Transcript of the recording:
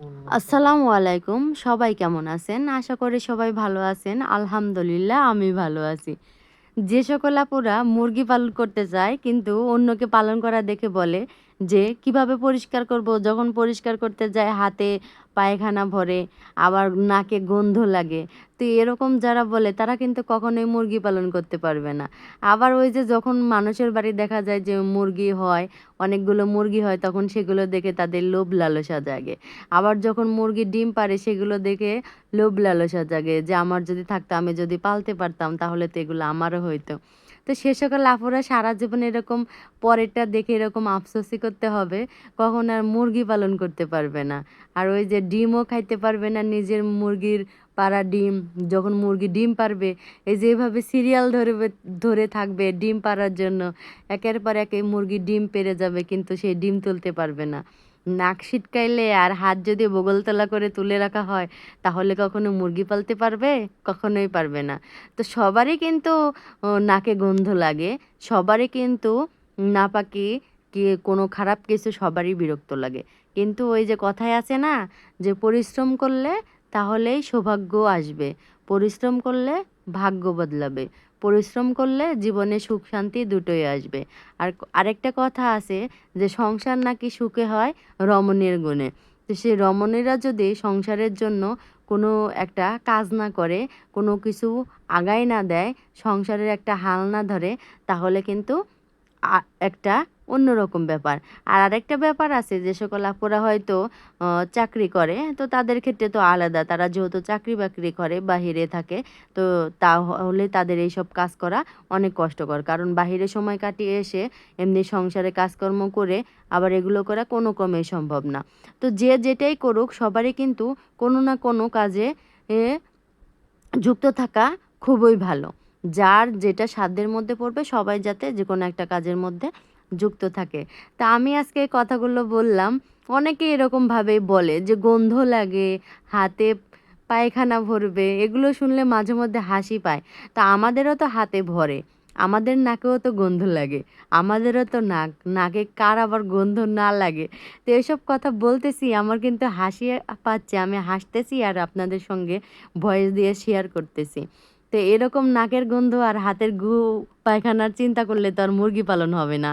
আসসালামু আলাইকুম, সবাই কেমন আছেন? আশা করি সবাই ভালো আছেন। আলহামদুলিল্লাহ, আমি ভালো আছি। যে সকল আপুরা মুরগি পালন করতে চায়, কিন্তু অন্যকে পালন করা দেখে বলে যে কীভাবে পরিষ্কার করব? যখন পরিষ্কার করতে যায়, হাতে পায়খানা ভরে, আবার নাকে গন্ধ লাগে। তো এরকম যারা বলে, তারা কিন্তু কখনোই মুরগি পালন করতে পারবে না। আবার ওই যে যখন মানুষের বাড়ি দেখা যায় যে মুরগি হয়, অনেকগুলো মুরগি হয়, তখন সেগুলো দেখে তাদের লোভ লালসা জাগে। আবার যখন মুরগি ডিম পারে সেগুলো দেখে লোভ লালসা জাগে যে, আমার যদি থাকতো, আমি যদি পালতে পারতাম, তাহলে তো এগুলো আমারও হইতো। তো সে সকল আপুরা সারা জীবন এরকম পরেরটা দেখে এরকম আফসোসই করতে হবে, কখন আর মুরগি পালন করতে পারবে না। আর ওই যে ডিমও খাইতে পারবে না নিজের মুরগির পাড়া ডিম, যখন মুরগি ডিম পারবে, এই যেভাবে সিরিয়াল ধরে ধরে থাকবে ডিম পাড়ার জন্য, একের পর এক এই মুরগি ডিম পেরে যাবে, কিন্তু সেই ডিম তুলতে পারবে না। নাক ছিটকাইলে আর হাত যদি বগলতলা করে তুলে রাখা হয়, তাহলে কখনো মুরগি পালতে পারবে? কখনোই পারবে না। তো সবারই কিন্তু নাকে গন্ধ লাগে। সবারই কিন্তু নাপাকি কি, কোনো খারাপ কিছু সবারই বিরক্ত লাগে। কিন্তু ওই যে কথায় আছে না, যে পরিশ্রম করলে তাহলেই সৌভাগ্য আসবে। পরিশ্রম করলে ভাগ্য বদলাবে। পরিশ্রম করলে জীবনে সুখ, শান্তি দুটোই আসবে। আর আরেকটা কথা আছে যে, সংসার নাকি সুখে হয় রমণীর গুণে। তো সেই রমণীরা যদি সংসারের জন্য কোনো একটা কাজ না করে, কোনো কিছু আগায় না দেয়, সংসারের একটা হাল না ধরে, তাহলে কিন্তু একটা অন্যরকম ব্যাপার। আর আরেকটা ব্যাপার আছে যে, সকল আপুরা হয়তো চাকরি করে, তো তাদের ক্ষেত্রে তো আলাদা। তারা যেহেতু চাকরি বাকরি করে, বাহিরে থাকে, তো তাহলে তাদের এইসব কাজ করা অনেক কষ্টকর। কারণ বাহিরে সময় কাটিয়ে এসে এমনি সংসারে কাজকর্ম করে আবার এগুলো করা কোনো ক্রমেই সম্ভব না। তো যে যেটাই করুক, সবারই কিন্তু কোনো না কোনো কাজে যুক্ত থাকা খুবই ভালো। যার যেটা সাধ্যের মধ্যে পড়বে, সবাই যাতে যে কোনো একটা কাজের মধ্যে যুক্ত থাকে। তা আমি আজকে কথাগুলো বললাম। অনেকে এরকমভাবেই বলে যে, গন্ধ লাগে, হাতে পায়খানা ভরবে, এগুলো শুনলে মাঝে মধ্যে হাসি পায়। তা আমাদেরও তো হাতে ভরে। আমাদের নাকেও তো গন্ধ লাগে। আমাদেরও তো নাক, নাকে কার আবার গন্ধ না লাগে। তো এসব কথা বলতেছি, আমার কিন্তু হাসি পাচ্ছে। আমি হাসতেছি আর আপনাদের সঙ্গে ভয়েস দিয়ে শেয়ার করতেছি। তো এরকম নাকের গন্ধ আর হাতের গু পায়খানার চিন্তা করলে তো আর মুরগি পালন হবে না।